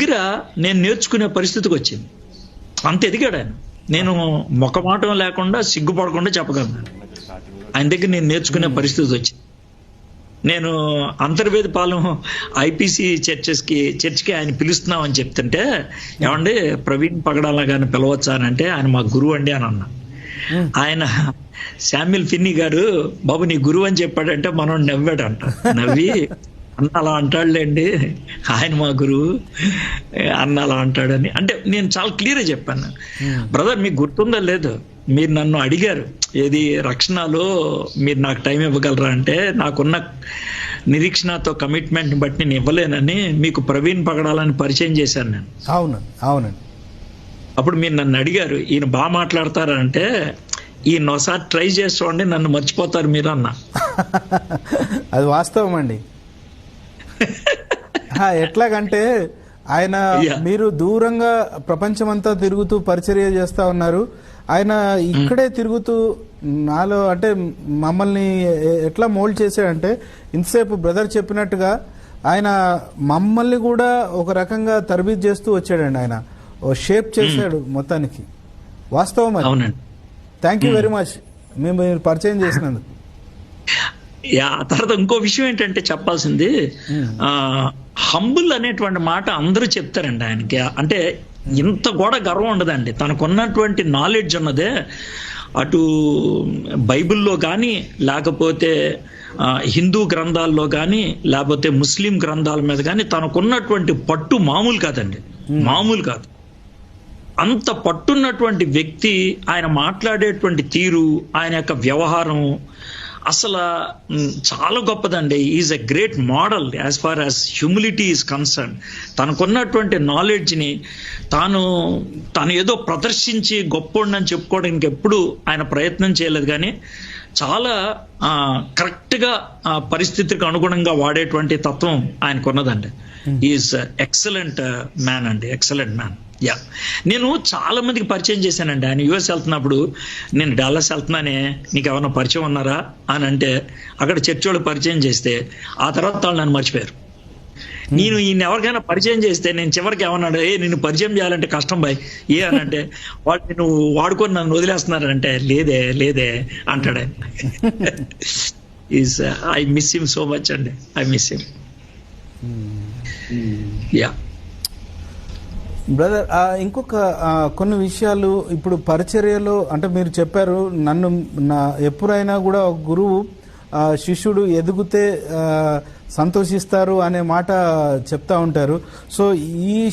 దగ్గర నేను నేర్చుకునే పరిస్థితికి వచ్చింది. అంత ఎదిగాడు ఆయన. నేను మొక్కమాటం లేకుండా సిగ్గుపడకుండా చెప్పగలను. ఆయన దగ్గర నేను నేర్చుకునే పరిస్థితి వచ్చింది. నేను అంతర్వేది పాలెం ఐపీసీ చర్చెస్కి చర్చికి ఆయన పిలుస్తున్నామని చెప్తుంటే ఏమండి ప్రవీణ్ పగడాల గారిని పిలవచ్చా అని అంటే ఆయన మా గురువు అండి అని అన్నా. ఆయన శామ్యుల్ ఫిన్ని గారు బాబు నీ గురువు అని చెప్పాడంటే మనం నవ్వాడంట. నవ్వి అన్న అలా అంటాడులేండి. ఆయన మా గురువు. అన్న అలా అంటాడని. అంటే నేను చాలా క్లియర్గా చెప్పాను. బ్రదర్ మీకు గుర్తుందా లేదు? మీరు నన్ను అడిగారు. ఏది రక్షణలో మీరు నాకు టైం ఇవ్వగలరా అంటే నాకున్న నిరీక్షణతో కమిట్మెంట్ బట్టి నేను ఇవ్వలేనని మీకు ప్రవీణ్ పగడాలని పరిచయం చేశాను నేను. అవునండి అవునండి. అప్పుడు మీరు నన్ను అడిగారు ఈయన బాగా మాట్లాడతారంటే ఈయన ఒకసారి ట్రై చేసి చూడండి నన్ను మర్చిపోతారు మీరు అన్న. అది వాస్తవం అండి. ఎట్లాగంటే ఆయన. మీరు దూరంగా ప్రపంచమంతా తిరుగుతూ పరిచర్య చేస్తా ఉన్నారు. ఆయన ఇక్కడే తిరుగుతూ నాలో అంటే మమ్మల్ని ఎట్లా మోల్డ్ చేశాడంటే ఇంతసేపు బ్రదర్ చెప్పినట్టుగా ఆయన మమ్మల్ని కూడా ఒక రకంగా తరబీదు చేస్తూ వచ్చాడండి ఆయన. ఓ షేప్ చేశాడు మొత్తానికి. వాస్తవం అది. అవునండి. థ్యాంక్ యూ వెరీ మచ్ మేము మీరు పరిచయం చేసినందుకు. ఆ తర్వాత ఇంకో విషయం ఏంటంటే చెప్పాల్సింది ఆ హంబుల్ అనేటువంటి మాట అందరూ చెప్తారండి ఆయనకి. అంటే ఇంత కూడా గర్వం ఉండదండి. తనకున్నటువంటి నాలెడ్జ్ ఉన్నదే అటు బైబిల్లో కానీ లేకపోతే హిందూ గ్రంథాల్లో కానీ లేకపోతే ముస్లిం గ్రంథాల మీద కానీ తనకున్నటువంటి పట్టు మామూలు కాదండి. మామూలు కాదు. అంత పట్టున్నటువంటి వ్యక్తి ఆయన మాట్లాడేటువంటి తీరు ఆయన యొక్క వ్యవహారం అసలు చాలా గొప్పదండి. Is a great model as far as humility is concern తనకున్నటువంటి నాలెడ్జ్ని తాను తను ఏదో ప్రదర్శించి గొప్పోడని చెప్పుకోవడానికి ఎప్పుడు ఆయన ప్రయత్నం చేయలేదు కానీ చాలా ఆ, కరెక్ట్గా ఆ పరిస్థితికి అనుగుణంగా వాడేటువంటి తత్వం ఆయనకున్నదండి. ఈజ్ ఎక్సలెంట్ మ్యాన్ అండి. ఎక్సలెంట్ మ్యాన్ యా నేను చాలా మందికి పరిచయం చేశానండి. ఆయన యుఎస్ వెళ్తున్నప్పుడు నేను డాలస్ వెళ్తున్నానే నీకు ఎవరైనా పరిచయం ఉన్నారా? అని అంటే అక్కడ చర్చ్ వాళ్ళు పరిచయం చేస్తే ఆ తర్వాత వాళ్ళు నన్ను మర్చిపోయారు. నేను ఈయన ఎవరికైనా పరిచయం చేస్తే నేను చివరికి ఏమన్నాడు ఏ నిన్ను పరిచయం చేయాలంటే కష్టం బాయ్. ఏ అని అంటే వాళ్ళు నేను వాడుకొని నన్ను వదిలేస్తున్నారంటే లేదే లేదే అంటాడు is I miss him so much అండి. I miss him yeah brother ఇంకొక ఆ, కొన్ని విషయాలు ఇప్పుడు పరిచర్యలో అంటే మీరు చెప్పారు నన్ను నా ఎప్పుడైనా కూడా ఒక గురువు శిష్యుడు ఎదుగుతే సంతోషిస్తారు అనే మాట చెప్తా ఉంటారు. సో ఈ